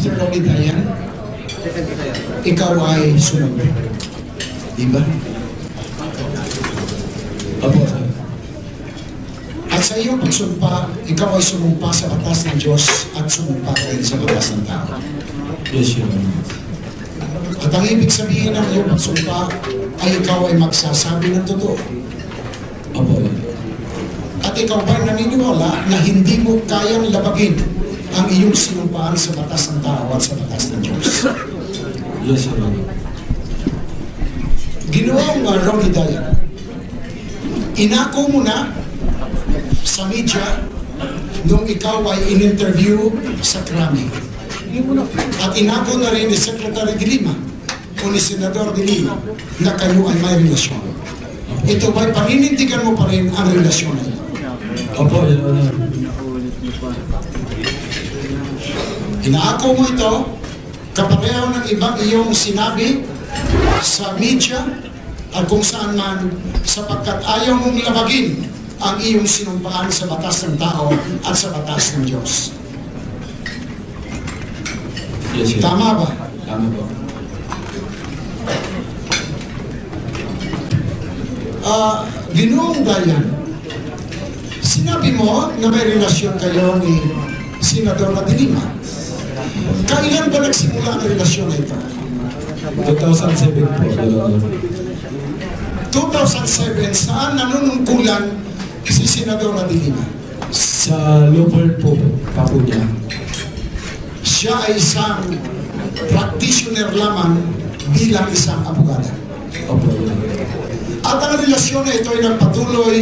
Mr. Rolly Dayan, ikaw ay sunod. Di ba? Opo. At sa iyong pagsumpa, ikaw ay sumumpa sa batas ng Diyos at sumumpa ka rin sa batas ng tao. Yes, Your Honor. At ang ibig sabihin ng iyong pagsumpa ay ikaw ay magsasabi ng totoo. Honor. At ikaw ba'y naniniwala na hindi mo kayang labagin ang iyong sinumpaan sa batas ng tao at sa batas ng Diyos? Yes, Your Honor. Ginawang uh, Rocky Dayan, inako mo na sa media nung ikaw ay in-interview sa Krami. At inako na rin ni Secretary de Lima o ni Senador de Lima na kayo ay may relasyon. Ito ba'y paninindigan mo pa rin ang relasyon na ito? Opo. Inaako mo ito, kapareho ng ibang iyong sinabi sa media at kung saan man sapagkat ayaw mong labagin ang iyong sinumpaan sa batas ng tao at sa batas ng Diyos. Yes. Tama ba? Tama po. Ah, Ginoong Dayan, sinabi mo na may relasyon kayo ni Senador de Lima. Kailan ba nagsimula ang relasyon na ito? 2007 po, Your Honor. 2007, saan nanunungkulan si Senador de Lima? Sa local po, kapo niya. Siya ay isang practitioner lamang bilang isang abogada. Opo. At ang relasyon na ito ay nagpatuloy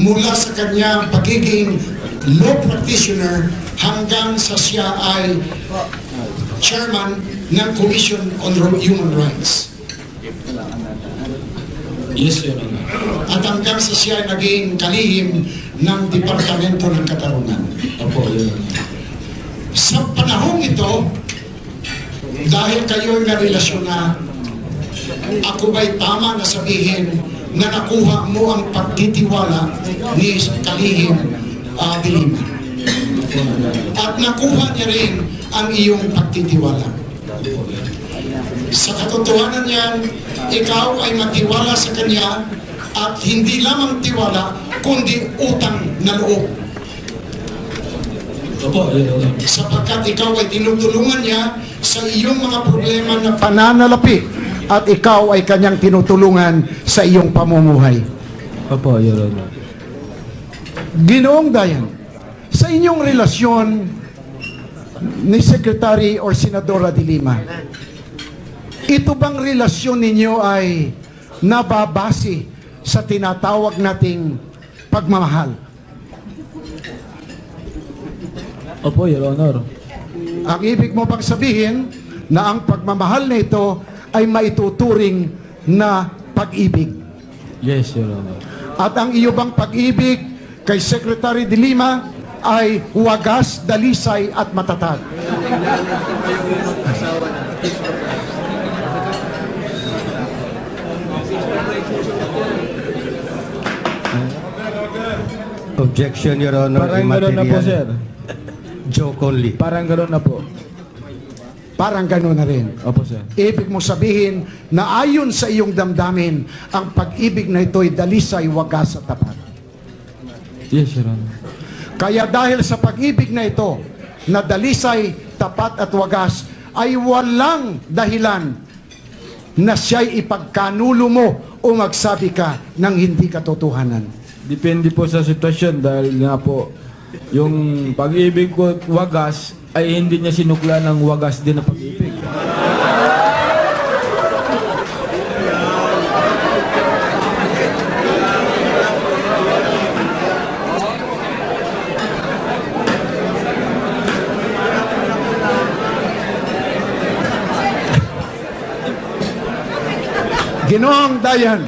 mula sa kanyang pagiging law practitioner hanggang sa siya ay chairman ng Commission on Human Rights. Yes, Your Honor. At hanggang sa siya ay naging kalihim ng Departamento ng Katarungan. Opo, Your Honor. Sa panahong ito, dahil kayo ay narelasyon na, ako ba'y tama na sabihin na nakuha mo ang pagtitiwala ni Kalihim uh, Dilima? At nakuha niya rin ang iyong pagtitiwala. Sa katotohanan niyan, ikaw ay matiwala sa Kanya at hindi lamang tiwala, kundi utang na loob sapagkat ikaw ay tinutulungan niya sa iyong mga problema na pananalapi at ikaw ay kanyang tinutulungan sa iyong pamumuhay. Opo, Your Honor. Ginoong Dayan, sa inyong relasyon ni Secretary or Senadora de Lima, ito bang relasyon ninyo ay nababase sa tinatawag nating pagmamahal? Opo, Your Honor. Ang ibig mo bang sabihin na ang pagmamahal na ito ay maituturing na pag-ibig? Yes, Your Honor. At ang iyo bang pag-ibig kay Secretary de Lima ay wagas, dalisay at matatag? Objection, Your Honor. Parang gano'n na po, sir. Joke only. Parang gano'n na po. Parang gano'n na rin. Opo, sir. Ibig mo sabihin na ayon sa iyong damdamin, ang pag-ibig na ito ay dalisay, wagas at tapat. Yes, Your Honor. Kaya dahil sa pag-ibig na ito, na dalisay, tapat at wagas, ay walang dahilan na siya'y ipagkanulo mo o magsabi ka ng hindi katotohanan. Depende po sa sitwasyon dahil nga po, yung pag-ibig ko wagas ay hindi niya sinukla ng wagas din na pag-ibig. Ginoong Dayan,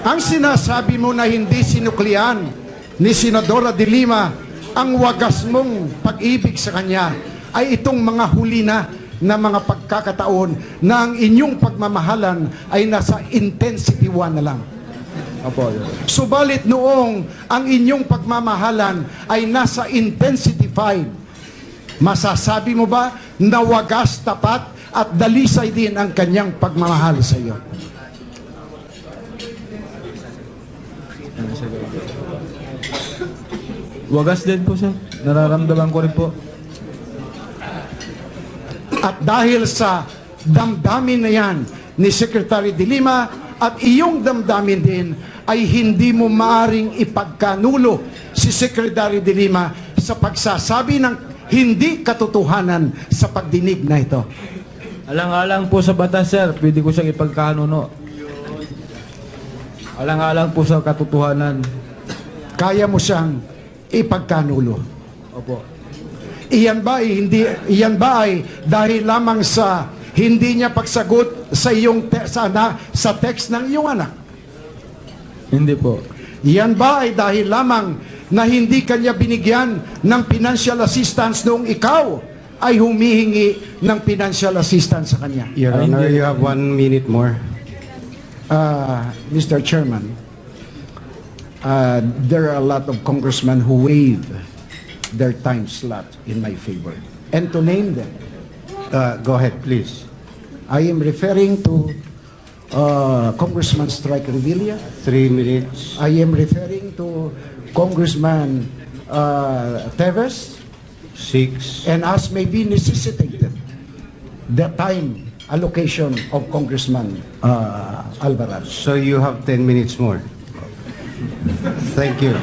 ang sinasabi mo na hindi sinuklian ni Senadora de Lima ang wagas mong pag-ibig sa kanya ay itong mga huli na na mga pagkakataon na ang inyong pagmamahalan ay nasa intensity 1 na lang. Honor. Subalit noong ang inyong pagmamahalan ay nasa intensity 5, masasabi mo ba na wagas, tapat at dalisay din ang kanyang pagmamahal sa iyo? Wagas din po, sir. Nararamdaman ko rin po. At dahil sa damdamin na yan ni Secretary de Lima at iyong damdamin din ay hindi mo maaring ipagkanulo si Secretary de Lima sa pagsasabi ng hindi katotohanan sa pagdinig na ito. Alang-alang po sa batas, sir. Pwede ko siyang ipagkanuno. Alang-alang po sa katotohanan. Kaya mo siyang ipagkanulo. Opo. Iyan ba ay hindi iyan ba ay dahil lamang sa hindi niya pagsagot sa iyong te- sa, na, sa text ng iyong anak? Hindi po. Yan ba ay dahil lamang na hindi kanya binigyan ng financial assistance noong ikaw ay humihingi ng financial assistance sa kanya? Your Honor, you have one minute more. Uh, Mr. Chairman, uh, there are a lot of congressmen who waive their time slot in my favor. And to name them, Uh, go ahead, please. I am referring to uh, Congressman Strike Revilla. Three minutes. I am referring to Congressman uh, Teves. Six. and as may be necessitated the time allocation of Congressman uh, Alvarez. So you have 10 minutes more. Thank you.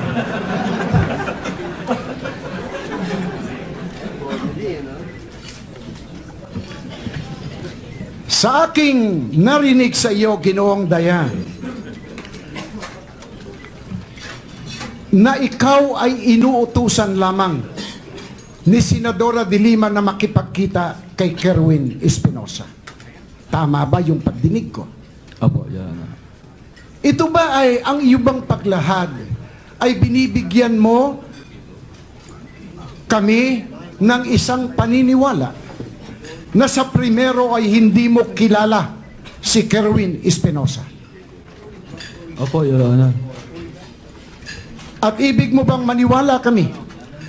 Sa aking narinig sa iyo, Ginoong Dayan, na ikaw ay inuutusan lamang ni Senadora de Lima na makipagkita kay Kerwin Espinosa. Tama ba yung pagdinig ko? Opo, Your Honor. Ito ba ay ang iyong paglahad ay binibigyan mo kami ng isang paniniwala na sa primero ay hindi mo kilala si Kerwin Espinosa. Opo, Your Honor. At ibig mo bang maniwala kami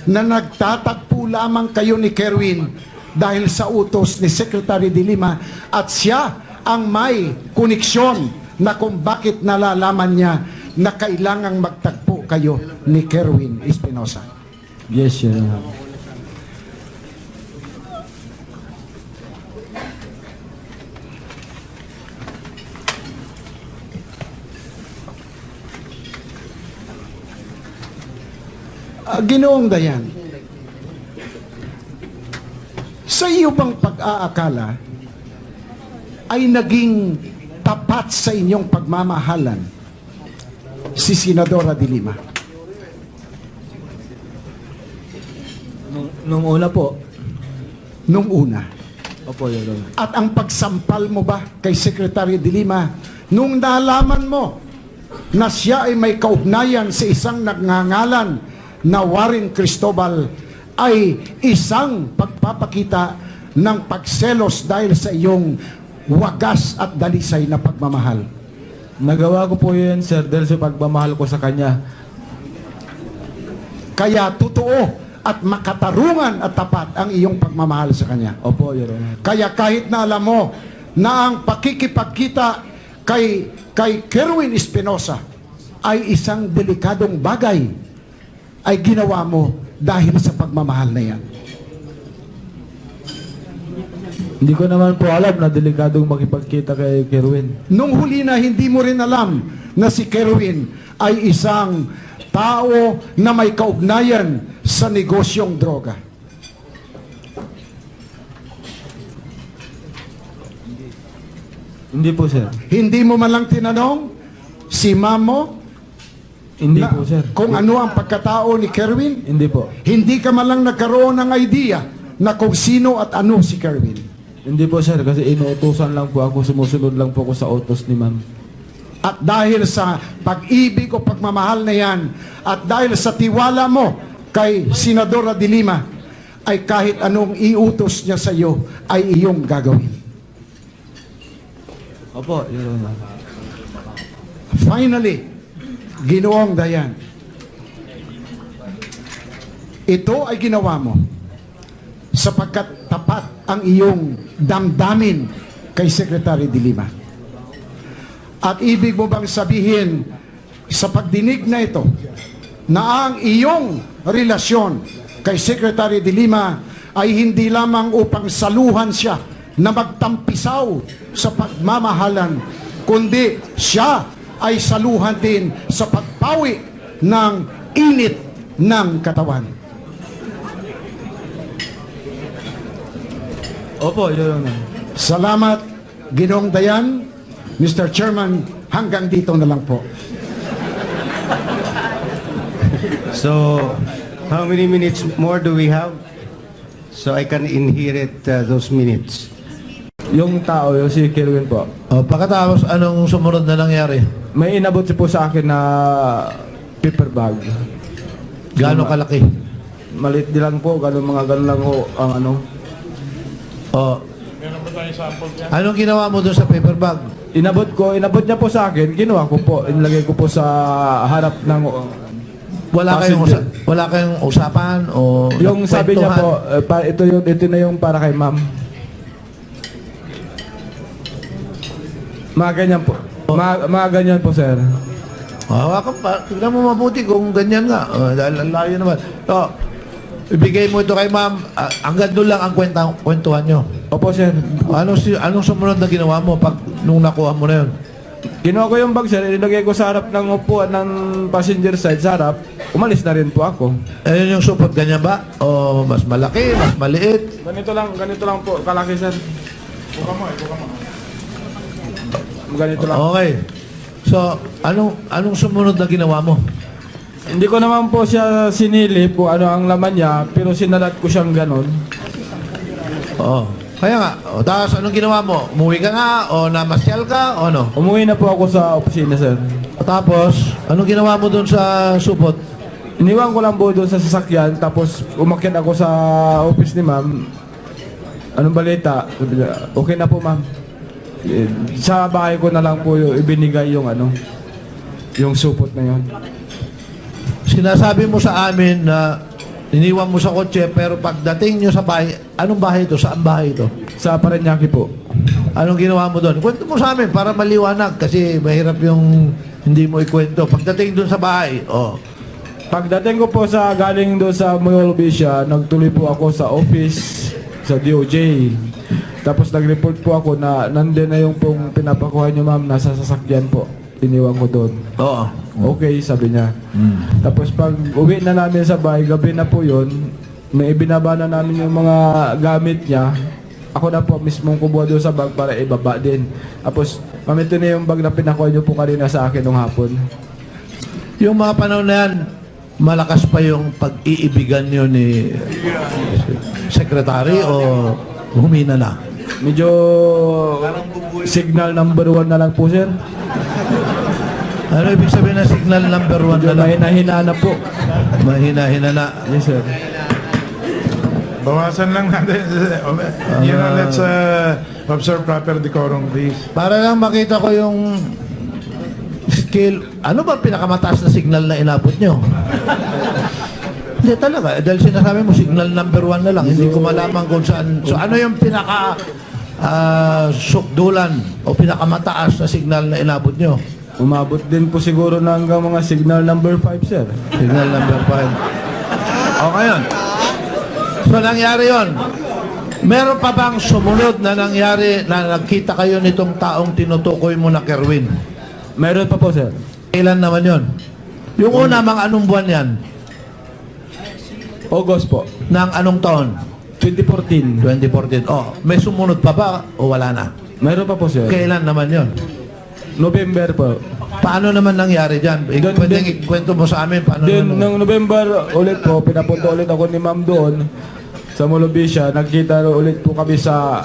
na nagtatagpo lamang kayo ni Kerwin dahil sa utos ni Secretary de Lima at siya ang may koneksyon na kung bakit nalalaman niya na kailangang magtagpo kayo ni Kerwin Espinosa. Yes, Your Honor. Ah, Ginoong Dayan, sa iyo bang pag-aakala ay naging tapat sa inyong pagmamahalan si Senadora de Lima? Nung, nung una po. Nung una. Opo, Your Honor. At ang pagsampal mo ba kay Secretary de Lima nung nalaman mo na siya ay may kaugnayan sa isang nagngangalan na Warren Cristobal ay isang pagpapakita ng pagselos dahil sa iyong wagas at dalisay na pagmamahal. Nagawa ko po yun, sir, dahil sa pagmamahal ko sa kanya. Kaya totoo at makatarungan at tapat ang iyong pagmamahal sa kanya. Opo, Your Honor. Kaya kahit na alam mo na ang pakikipagkita kay kay Kerwin Espinosa ay isang delikadong bagay ay ginawa mo dahil sa pagmamahal na yan. Hindi ko naman po alam na delikadong makipagkita kay Kerwin. Nung huli na hindi mo rin alam na si Kerwin ay isang tao na may kaugnayan sa negosyong droga. Hindi po, sir. Hindi mo man lang tinanong si mamo Hindi na po, sir. kung ano ang pagkatao ni Kerwin? Hindi po. Hindi ka man lang nagkaroon ng idea na kung sino at ano si Kerwin. Hindi po, sir. Kasi inuutosan lang po ako. Sumusunod lang po ako sa utos ni ma'am. At dahil sa pag-ibig o pagmamahal na yan, at dahil sa tiwala mo kay Senadora de Lima, ay kahit anong iutos niya sa iyo ay iyong gagawin. Opo, Your Honor. Finally, Ginoong Dayan, ito ay ginawa mo sapagkat tapat ang iyong damdamin kay Secretary de Lima. At ibig mo bang sabihin sa pagdinig na ito na ang iyong relasyon kay Secretary de Lima ay hindi lamang upang saluhan siya na magtampisaw sa pagmamahalan, kundi siya ay saluhan din sa pagpawi ng init ng katawan. Opo, Your Honor. Salamat, Ginong Dayan. Mr. Chairman, hanggang dito na lang po. So, how many minutes more do we have? So I can inherit uh, those minutes. Yung tao, yung si Kelvin po, O, pagkatapos, anong sumunod na nangyari? may inabot siya po sa akin na paper bag. Gaano kalaki? Maliit din lang po, ganun mga ganun lang po ang ano. O, anong ginawa mo doon sa paper bag? Inabot ko, inabot niya po sa akin, ginawa ko po, inilagay ko po sa harap ng Wala kayong, Passenger. usa- wala kayong usapan o yung sabi niya po, eh, pa, ito yung ito na yung para kay ma'am. Mga ganyan po. Mga, mga ganyan po, sir. Hawakan pa. Tignan mo mabuti kung ganyan nga. O, dahil ang layo naman. O, ibigay mo ito kay ma'am. Ah, hanggang doon lang ang kwenta, kwentuhan nyo. Opo, sir. Anong, si, anong sumunod na ginawa mo pag nung nakuha mo na yun? Ginawa ko yung bag, sir. Inilagay ko sa harap ng upuan ng passenger side sa harap. Umalis na rin po ako. Ayun yung supot, ganyan ba? O mas malaki, mas maliit? Ganito lang, ganito lang po, kalaki, sir. Buka mo, eh, buka mo. Ganito lang. Okay. So, anong anong sumunod na ginawa mo? Hindi ko naman po siya sinilip kung ano ang laman niya, pero sinalat ko siyang ganon. Oo. Kaya nga, o, tapos anong ginawa mo? Umuwi ka nga o namasyal ka o ano? Umuwi na po ako sa opisina, sir. O, tapos, anong ginawa mo doon sa supot? Iniwan ko lang po doon sa sasakyan, tapos umakyat ako sa office ni ma'am. Anong balita? Sabi niya, Okay na po, ma'am. Eh, Sa bahay ko na lang po yung ibinigay yung ano, yung supot na yon. Sinasabi mo sa amin na iniwan mo sa kotse pero pagdating nyo sa bahay, anong bahay ito? Saan bahay ito? Sa Paranaque po. Anong ginawa mo doon? Kwento mo sa amin para maliwanag kasi mahirap yung hindi mo ikwento. Pagdating doon sa bahay, oh, Pagdating ko po sa galing doon sa Moyolbisha, nagtuloy po ako sa office sa DOJ. Tapos nag-report po ako na nandun na yung pong pinapakuha niyo ma'am, nasa sasakyan po. Iniwan ko doon. oo. Okay, sabi niya. Tapos pag uwi na namin sa bahay, gabi na po yun, may ibinaba na namin yung mga gamit niya. Ako na po mismo kumuha doon sa bag para ibaba din. Tapos, ma'am, ito na yung bag na pinakuha niyo po kanina sa akin nung hapon. Yung mga panahon na yan, malakas pa yung pag-iibigan nyo ni Secretary o humina na? Medyo signal number one na lang po, sir. Ano ibig sabihin ng signal number one Medyo na lang? mahina-hina na po. Mahina-hina na. Yes, sir. Bawasan lang natin. you know, let's uh, observe proper decorum, please. Para lang makita ko yung skill. Ano ba pinakamataas na signal na inabot nyo? Hindi talaga. Dahil sinasabi mo, signal number one na lang. Hindi ko malaman kung saan. So ano yung pinaka ah, sukdulan o pinakamataas na signal na inabot nyo? Umabot din po siguro na hanggang mga signal number 5, sir. Signal number five. O ngayon. So nangyari yon. Meron pa bang sumunod na nangyari na nagkita kayo nitong taong tinutukoy mo na Kerwin? Meron pa po, sir. Kailan naman yon? Yung una, mga anong buwan yan? August po. Ng anong taon? 2014. 2014. Oh, may sumunod pa ba o wala na? Meron pa po, sir. Kailan naman yon? November po. Paano naman nangyari dyan? Ik- Doon- Pwedeng doon- ikwento mo sa amin paano Then, naman? nung November ulit po, pinapunta ulit ako ni ma'am doon sa Molobisha. Nagkita ulit po kami sa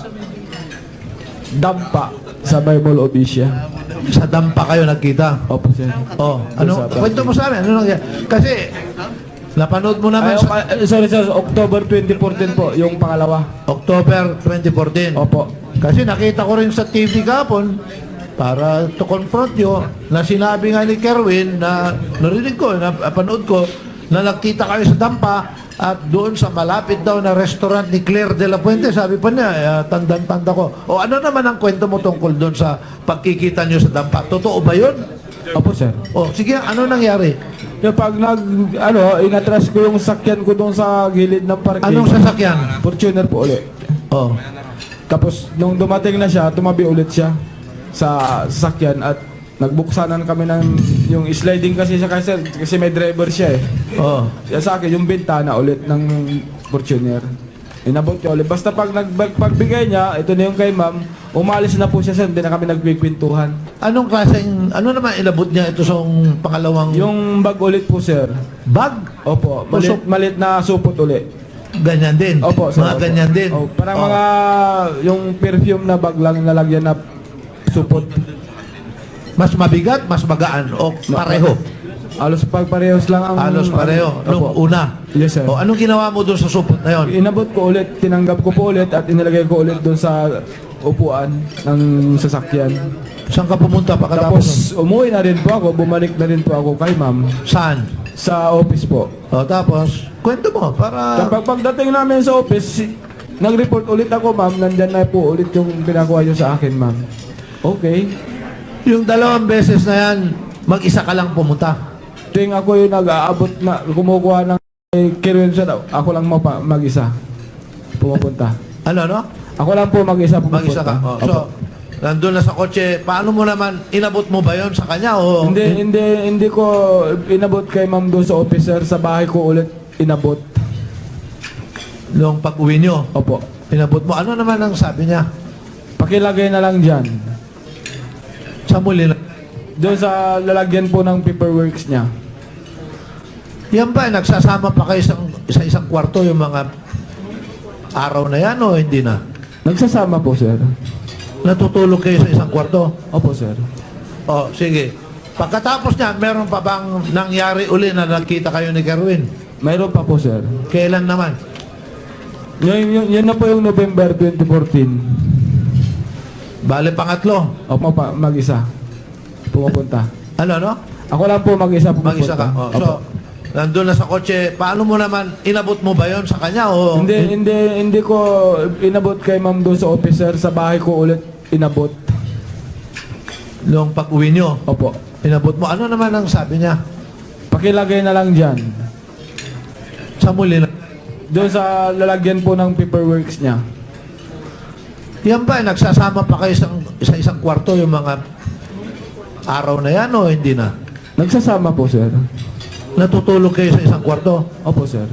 Dampa sa Bible Obisha. Sa dampa kayo nagkita? Opo, sir. Oh, ano? sa. Kwento mo sa amin. Ano nangyari? Kasi, Napanood mo naman Ay, sa ah, sorry sir, October 2014 po, yung pangalawa. October 2014. Opo. Kasi nakita ko rin sa TV kapon para to confront you na sinabi nga ni Kerwin na narinig ko, na panood ko na nagkita kayo sa dampa at doon sa malapit daw na restaurant ni Claire de la Puente, sabi pa niya, eh, tandang-tanda ko. O ano naman ang kwento mo tungkol doon sa pagkikita niyo sa dampa? Totoo ba yun? Opo sir. O sige, ano nangyari? Yung pag nag, ano, inatras ko yung sakyan ko doon sa gilid ng parking. Anong sasakyan? Fortuner po ulit. Oh. Tapos nung dumating na siya, tumabi ulit siya sa sasakyan at nagbuksanan kami ng yung sliding kasi siya kasi, kasi may driver siya eh. Oh. Yan sa akin yung bintana ulit ng Fortuner. Inabot niya ulit. Basta pag nagpagbigay niya, ito na yung kay ma'am, umalis na po siya sir, hindi na kami nagpipintuhan. Anong klaseng, ano naman inabot niya ito sa pangalawang Yung bag ulit po sir. bag? Opo, malit, malit na supot ulit. Ganyan din. Opo, sir. Mga opo. ganyan din. Oh, parang Oh. mga yung perfume na bag lang nalagyan na supot. Mas mabigat, mas magaan o pareho. Halos pagparehos lang ang Halos pareho. Nung Opo. una. Yes sir. O anong ginawa mo doon sa supot na yon? Inabot ko ulit, tinanggap ko po ulit at inilagay ko ulit doon sa upuan ng sasakyan. Saan ka pumunta pagkatapos? Tapos umuwi na rin po ako, bumalik na rin po ako kay ma'am Saan? sa office po. O tapos, kwento mo para... Kapag pagdating namin sa office, nag-report ulit ako ma'am, nandyan na po ulit yung pinakuha niyo sa akin ma'am. Okay. Yung dalawang beses na yan, mag-isa ka lang pumunta. Tuwing ako yung nag-aabot na kumukuha ng Kirwin siya daw, ako lang mapa, mag-isa pumupunta. Ano, no? Ako lang po mag-isa pumupunta. Mag-isa ka. O, so, Opo. nandun na sa kotse, paano mo naman, inabot mo ba yon sa kanya o... Hindi, hindi, hindi ko inabot kay ma'am doon sa officer. Sa bahay ko ulit inabot. Nung pag-uwi nyo, Opo. inabot mo. Ano naman ang sabi niya? Pakilagay na lang dyan. Sa muli na... Doon sa lalagyan po ng paperworks niya. Yan ba, nagsasama pa kayo sa, sa isang kwarto yung mga araw na yan o hindi na? Nagsasama po, sir. Natutulog kayo sa isang kwarto? Opo, sir. O, sige. Pagkatapos niya, meron pa bang nangyari uli na nakita kayo ni Kerwin? Mayroon pa po, sir. Kailan naman? Yun, yun, yun na po yung November 2014. Bale, pangatlo. Opo, pa, mag-isa. Pumupunta. Ano, no? Ako lang po mag-isa pumupunta. Mag-isa ka. O, Opo. so, nandun na sa kotse, paano mo naman, inabot mo ba yon sa kanya o... Hindi, hindi, hindi ko inabot kay ma'am doon sa officer. Sa bahay ko ulit inabot. Nung pag-uwi nyo, Opo. inabot mo. Ano naman ang sabi niya? Pakilagay na lang dyan. Sa muli na... Doon sa lalagyan po ng paperworks niya. Yan ba, nagsasama pa kayo sa, sa isang kwarto yung mga araw na yan o hindi na? Nagsasama po, sir. Natutulog kayo sa isang kwarto? Opo, sir.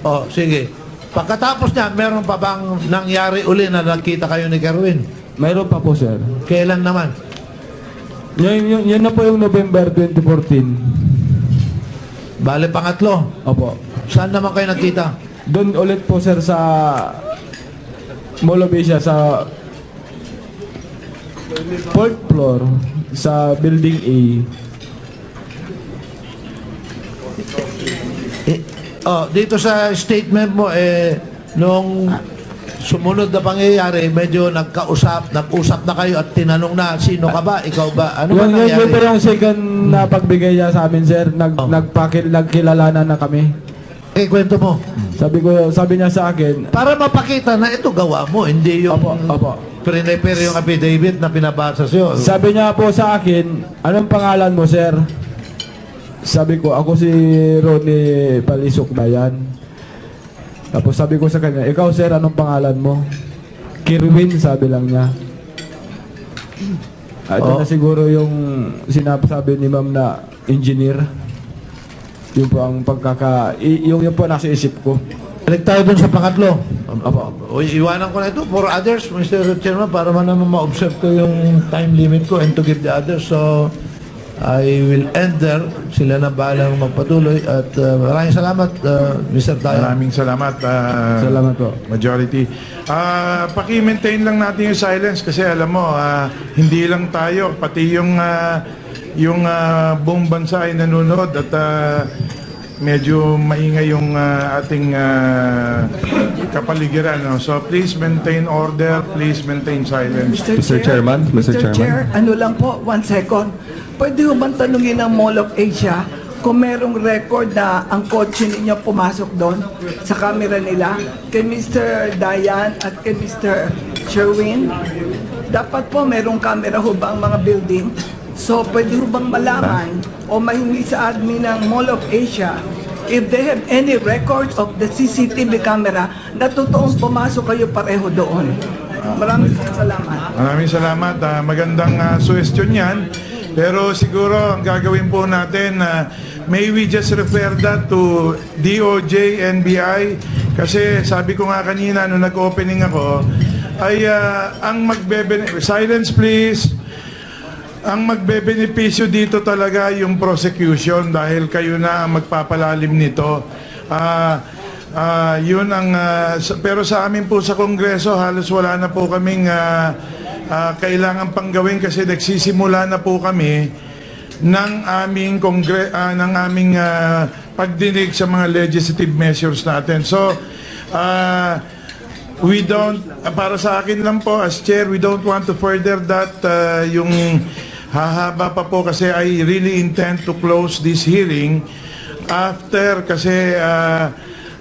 O, sige. Pagkatapos niya, meron pa bang nangyari uli na nakita kayo ni Kerwin? Mayroon pa po, sir. Kailan naman? Yun, yun, yun na po yung November 2014. Bale, pangatlo. Opo. Saan naman kayo nagkita? Doon ulit po, sir, sa Mall of Asia, sa fourth floor, sa building A. Eh, oh, dito sa statement mo, eh, nung sumunod na pangyayari, medyo nagkausap, nag-usap na kayo at tinanong na, sino ka ba? Ikaw ba? Ano ba Yun, yun, nangyari? yung second na pagbigay niya sa amin, sir. Nag, Oh. nagpakil, nagkilalanan na kami. Eh, kwento mo. Sabi ko, sabi niya sa akin, Para mapakita na ito gawa mo, hindi yung Opo, opo. prepare yung affidavit na pinabasa sa'yo. Sabi niya po sa akin, anong pangalan mo, sir? Sabi ko, ako si Ronnie Palisok Bayan. Tapos sabi ko sa kanya, ikaw sir, anong pangalan mo? Kirwin, sabi lang niya. Ah, ito Oh. na siguro yung sinasabi ni ma'am na engineer. Yun po ang pagkaka... i- yung yun po nasa isip ko. Balik tayo dun sa pangatlo. Apo. O, iwanan ko na ito for others, Mr. Chairman, para man naman ma-observe ko yung time limit ko and to give the others. So, I will end there. Sila na bahalang magpatuloy. At uh, maraming salamat, uh, Mr. Tayo. Maraming salamat. ah, Salamat po. Majority. Ah, paki-maintain lang natin yung silence kasi alam mo, ah, hindi lang tayo, pati yung ah, yung ah, buong bansa ay nanonood at ah, medyo maingay yung ah, ating ah, kapaligiran. No? So please maintain order, please maintain silence. Mr. Chairman, Mr. Chairman. Chair, ano lang po, one second. Pwede ho bang tanungin ng Mall of Asia kung merong record na ang kotse ninyo pumasok doon sa camera nila kay Mr. Dayan at kay Mr. Sherwin? Dapat po merong camera ho ba ang mga building? So pwede ho bang malaman o mahingi sa admin ng Mall of Asia if they have any records of the CCTV camera na totoong pumasok kayo pareho doon? Maraming salamat. Maraming salamat. Ah, magandang ah, suggestion yan. Pero siguro ang gagawin po natin, ah, may we just refer that to DOJ, NBI? Kasi sabi ko nga kanina nung nag-opening ako, ay ah, ang magbebe... Silence please. Ang magbebenepisyo dito talaga yung prosecution dahil kayo na ang magpapalalim nito. Ah, ah, yun ang sa- pero sa amin po sa Kongreso halos wala na po kaming ah, ah, kailangan pang gawin kasi nagsisimula na po kami ng aming kongre ah, ng aming ah, pagdinig sa mga legislative measures natin. So ah, we don't ah, para sa akin lang po as chair we don't want to further that ah, yung hahaba pa po kasi I really intend to close this hearing after kasi ah,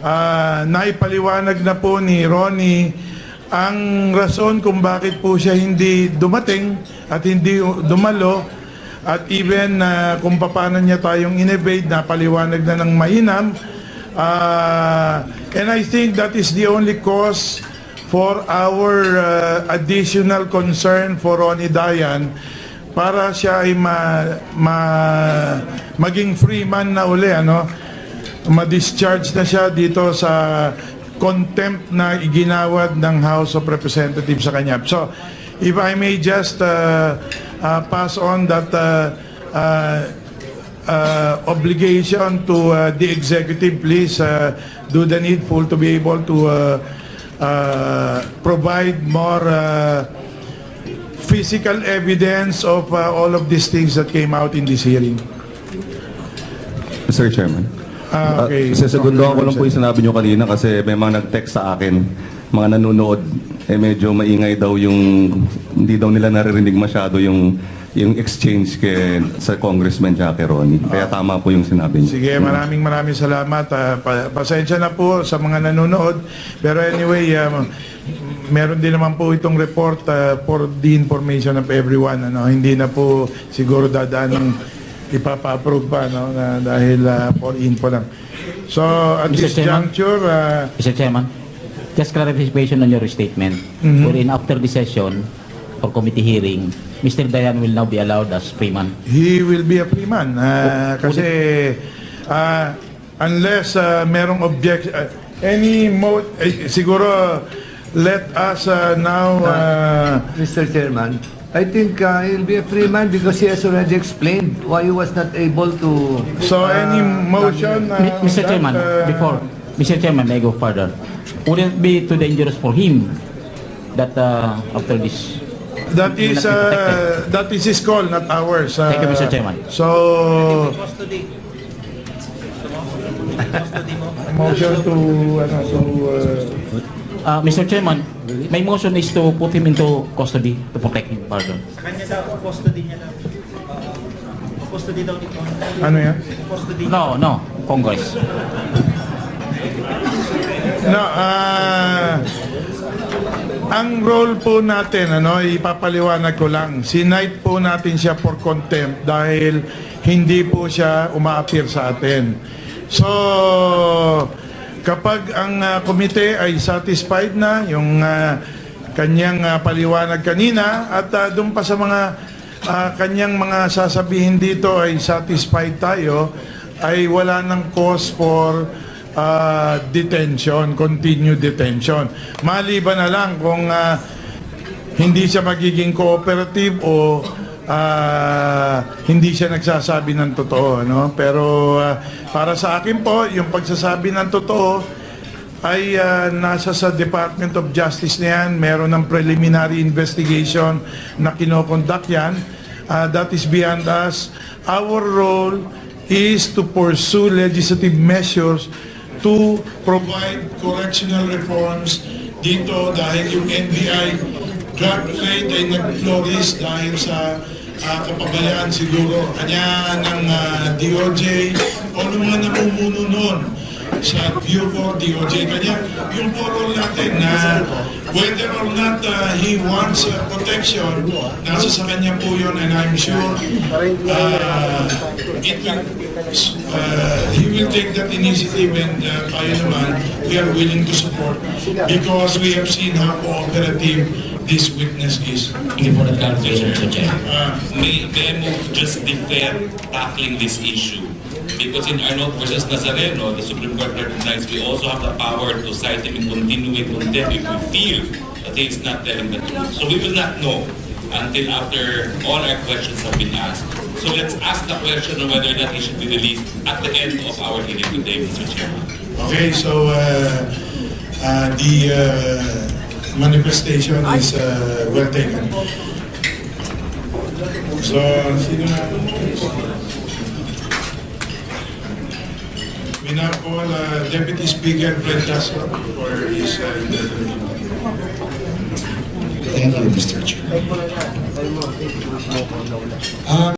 ah, naipaliwanag na po ni Ronnie ang rason kung bakit po siya hindi dumating at hindi dumalo at even ah, kung paano niya tayong inevade na paliwanag na ng mainam Ah, and I think that is the only cause for our uh, additional concern for Ronnie Dayan para siya ay ma, ma, maging free man na uli, ano? Ma-discharge na siya dito sa contempt na iginawad ng House of Representatives sa kanya. So, if I may just uh, uh, pass on that uh, uh, uh, obligation to uh, the executive, please uh, do the needful to be able to uh, uh, provide more uh, physical evidence of uh, all of these things that came out in this hearing. Mr. Chairman. Ah, okay. Uh, sesegundohan ko lang po yung sinabi nyo kanina kasi may mga nag-text sa akin, mga nanonood, eh medyo maingay daw yung, hindi daw nila naririnig masyado yung yung exchange kay, sa Congressman Jackie Ronnie. Kaya tama po yung sinabi niyo. Sige, maraming maraming salamat. Ah, pa- pasensya na po sa mga nanonood. Pero anyway, um, meron din naman po itong report ah, for the information of everyone. Ano? Hindi na po siguro dadaan ng ipapa-approve pa no? na, dahil ah, for info lang. So, at Mr. this Chairman? juncture, ah, Mr. Chairman, just clarification on your statement. Wherein after the session or committee hearing, Mr. Dayan will now be allowed as free man. he will be a free man. Ah, kasi ah, unless ah, merong object ah, any mo eh, siguro let us ah, now ah, Mr. Chairman, I think uh, he'll be a free man because he has already explained why he was not able to... so any uh, motion ah, Mi- Mr. Chairman, that, ah, before, Mr. Chairman, may I go further? Wouldn't it be too dangerous for him that uh, after this that is ah, that is his call not ours ah. Thank you, Mr. Chairman. so motion to ano so ah, Uh, Mr. Chairman, my motion is to put him into custody to protect him further. ano yan No, no, Congress. No, ah ang role po natin, ano, ipapaliwanag ko lang. Sinight po natin siya for contempt dahil hindi po siya uma-appear sa atin. So, kapag ang ah, komite ay satisfied na yung ah, kanyang ah, paliwanag kanina at ah, doon pa sa mga ah, kanyang mga sasabihin dito ay satisfied tayo, ay wala ng cause for uh, detention, continued detention. Maliban na lang kung ah, hindi siya magiging cooperative o ah, hindi siya nagsasabi ng totoo. No? Pero ah, para sa akin po, yung pagsasabi ng totoo ay ah, nasa sa Department of Justice na yan. Meron ng preliminary investigation na kinokonduct yan. Ah, that is beyond us. Our role is to pursue legislative measures to provide correctional reforms dito dahil yung NBI drug rate ay nag-flourish dahil sa ah, kapabayaan siguro. Kanya ng ah, DOJ o ng mga namumuno noon sa Bureau DOJ. Kanya yung puro natin na whether or not ah, he wants ah, protection, nasa sa kanya po yun. And I'm sure ah, it will, ah, he will take that initiative and uh, tayo naman, we are willing to support. Because we have seen how cooperative this witness is. Thank you for the clarification, Mr. Chair. Ah, May, may I move to just declare tackling this issue? Because in Arnold versus Nazareno, the Supreme Court recognized we also have the power to cite him in continuing contempt if we feel that he is not telling the truth. So we will not know until after all our questions have been asked. So let's ask the question of whether or not he should be released at the end of our hearing today, Mr. Chairman. Okay, so uh, uh, the uh, manifestation is uh, well taken. So, sino na? We now call uh, Deputy Speaker Fred Castro for his uh. Thank you, Mr. Chair. Ah,